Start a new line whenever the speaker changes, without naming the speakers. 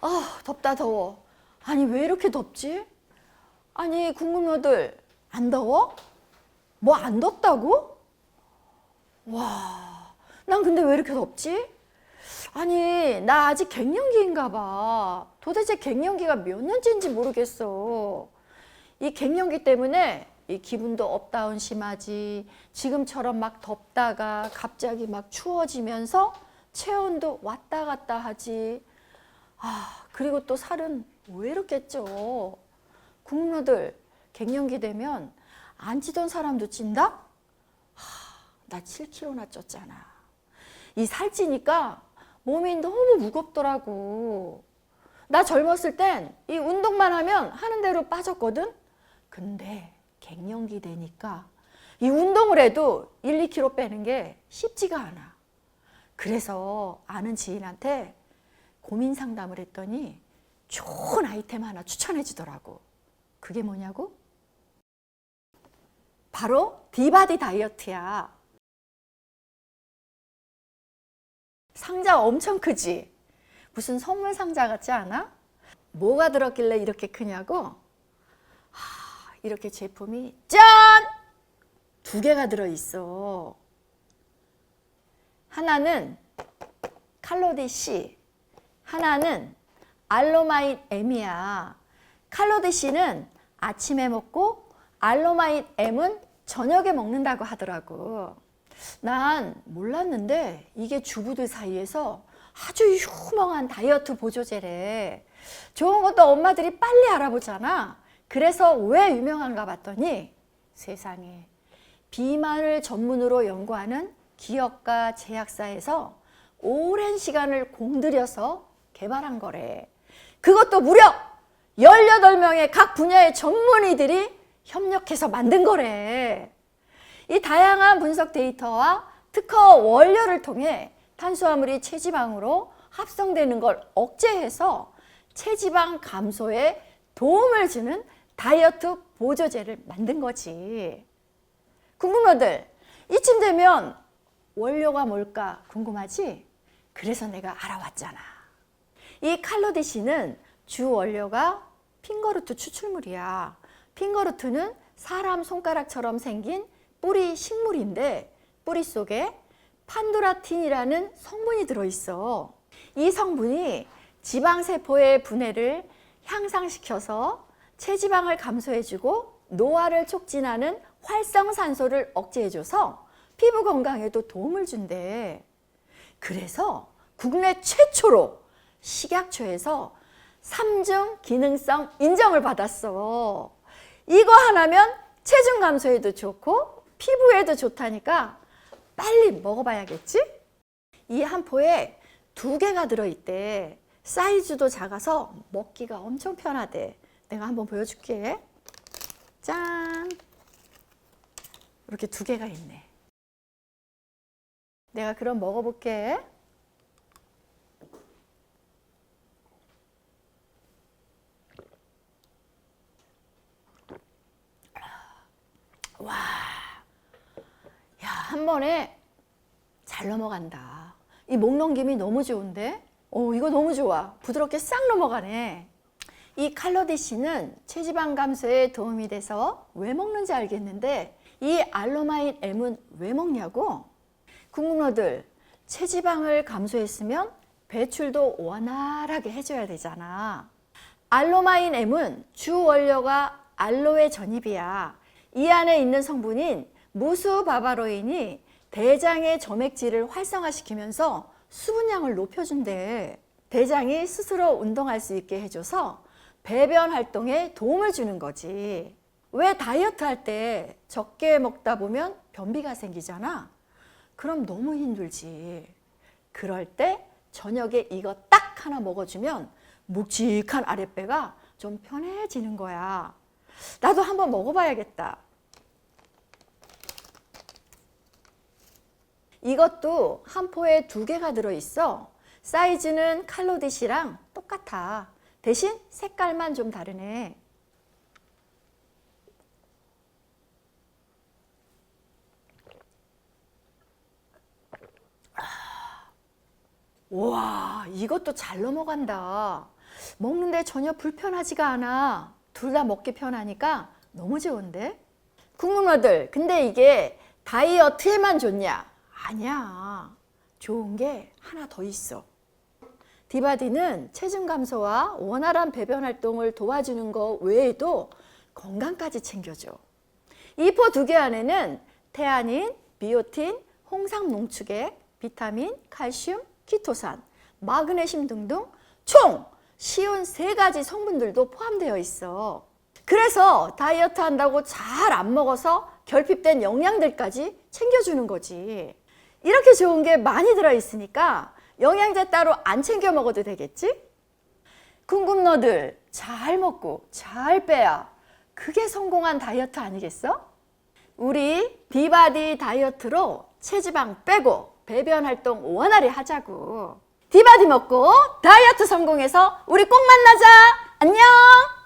아, 덥다 더워. 아니 왜 이렇게 덥지? 아니 궁금녀들 안 더워? 뭐 안 덥다고? 와, 난 근데 왜 이렇게 덥지? 아니 나 아직 갱년기인가 봐. 도대체 갱년기가 몇 년째인지 모르겠어. 이 갱년기 때문에 이 기분도 업다운 심하지. 지금처럼 막 덥다가 갑자기 막 추워지면서 체온도 왔다 갔다 하지. 아, 그리고 또 살은 왜 이렇겠죠? 국민들 갱년기 되면 안 찌던 사람도 찐다? 하, 나 7kg나 쪘잖아. 이 살찌니까 몸이 너무 무겁더라고. 나 젊었을 땐 이 운동만 하면 하는 대로 빠졌거든? 근데 갱년기 되니까 이 운동을 해도 1, 2kg 빼는 게 쉽지가 않아. 그래서 아는 지인한테 고민 상담을 했더니 좋은 아이템 하나 추천해 주더라고. 그게 뭐냐고? 바로 비바디 다이어트야. 상자 엄청 크지? 무슨 선물 상자 같지 않아? 뭐가 들었길래 이렇게 크냐고? 하, 이렇게 제품이 짠! 두 개가 들어있어. 하나는 칼로디 C, 하나는 알로마인 M이야. 칼로디 C는 아침에 먹고 알로마인 M은 저녁에 먹는다고 하더라고. 난 몰랐는데 이게 주부들 사이에서 아주 유명한 다이어트 보조제래. 좋은 것도 엄마들이 빨리 알아보잖아. 그래서 왜 유명한가 봤더니 세상에 비만을 전문으로 연구하는 기업과 제약사에서 오랜 시간을 공들여서 개발한 거래. 그것도 무려 18명의 각 분야의 전문의들이 협력해서 만든 거래. 이 다양한 분석 데이터와 특허 원료를 통해 탄수화물이 체지방으로 합성되는 걸 억제해서 체지방 감소에 도움을 주는 다이어트 보조제를 만든 거지. 궁금하들 이쯤 되면 원료가 뭘까 궁금하지? 그래서 내가 알아왔잖아. 이 칼로디시는 주 원료가 핑거루트 추출물이야. 핑거루트는 사람 손가락처럼 생긴 뿌리 식물인데 뿌리 속에 판도라틴이라는 성분이 들어있어. 이 성분이 지방세포의 분해를 향상시켜서 체지방을 감소해주고 노화를 촉진하는 활성산소를 억제해줘서 피부 건강에도 도움을 준대. 그래서 국내 최초로 식약처에서 삼중 기능성 인정을 받았어. 이거 하나면 체중 감소에도 좋고 피부에도 좋다니까 빨리 먹어봐야겠지? 이 한 포에 두 개가 들어있대. 사이즈도 작아서 먹기가 엄청 편하대. 내가 한번 보여줄게. 짠! 이렇게 두 개가 있네. 내가 그럼 먹어볼게. 와, 야, 한 번에 잘 넘어간다. 이 목 넘김이 너무 좋은데? 어, 이거 너무 좋아. 부드럽게 싹 넘어가네. 이 칼로디씨는 체지방 감소에 도움이 돼서 왜 먹는지 알겠는데 이 알로마인 M은 왜 먹냐고? 궁금러들 체지방을 감소했으면 배출도 원활하게 해줘야 되잖아. 알로마인 M은 주 원료가 알로에 전입이야. 이 안에 있는 성분인 무수바바로인이 대장의 점액질을 활성화시키면서 수분량을 높여준대. 대장이 스스로 운동할 수 있게 해줘서 배변 활동에 도움을 주는 거지. 왜 다이어트 할 때 적게 먹다 보면 변비가 생기잖아? 그럼 너무 힘들지. 그럴 때 저녁에 이거 딱 하나 먹어주면 묵직한 아랫배가 좀 편해지는 거야. 나도 한번 먹어봐야겠다. 이것도 한 포에 두 개가 들어있어. 사이즈는 칼로디시랑 똑같아. 대신 색깔만 좀 다르네. 와, 이것도 잘 넘어간다. 먹는데 전혀 불편하지가 않아. 둘 다 먹기 편하니까 너무 좋은데? 국문어들, 근데 이게 다이어트에만 좋냐? 아니야. 좋은 게 하나 더 있어. 디바디는 체중 감소와 원활한 배변 활동을 도와주는 것 외에도 건강까지 챙겨줘. 이포 두 개 안에는 태아닌, 비오틴, 홍삼 농축액, 비타민, 칼슘, 키토산, 마그네슘 등등 총 쉬운 세 가지 성분들도 포함되어 있어. 그래서 다이어트 한다고 잘 안 먹어서 결핍된 영양들까지 챙겨주는 거지. 이렇게 좋은 게 많이 들어있으니까 영양제 따로 안 챙겨 먹어도 되겠지? 궁금너들 잘 먹고 잘 빼야 그게 성공한 다이어트 아니겠어? 우리 비바디 다이어트로 체지방 빼고 배변 활동 원활히 하자고. 디바디 먹고 다이어트 성공해서 우리 꼭 만나자.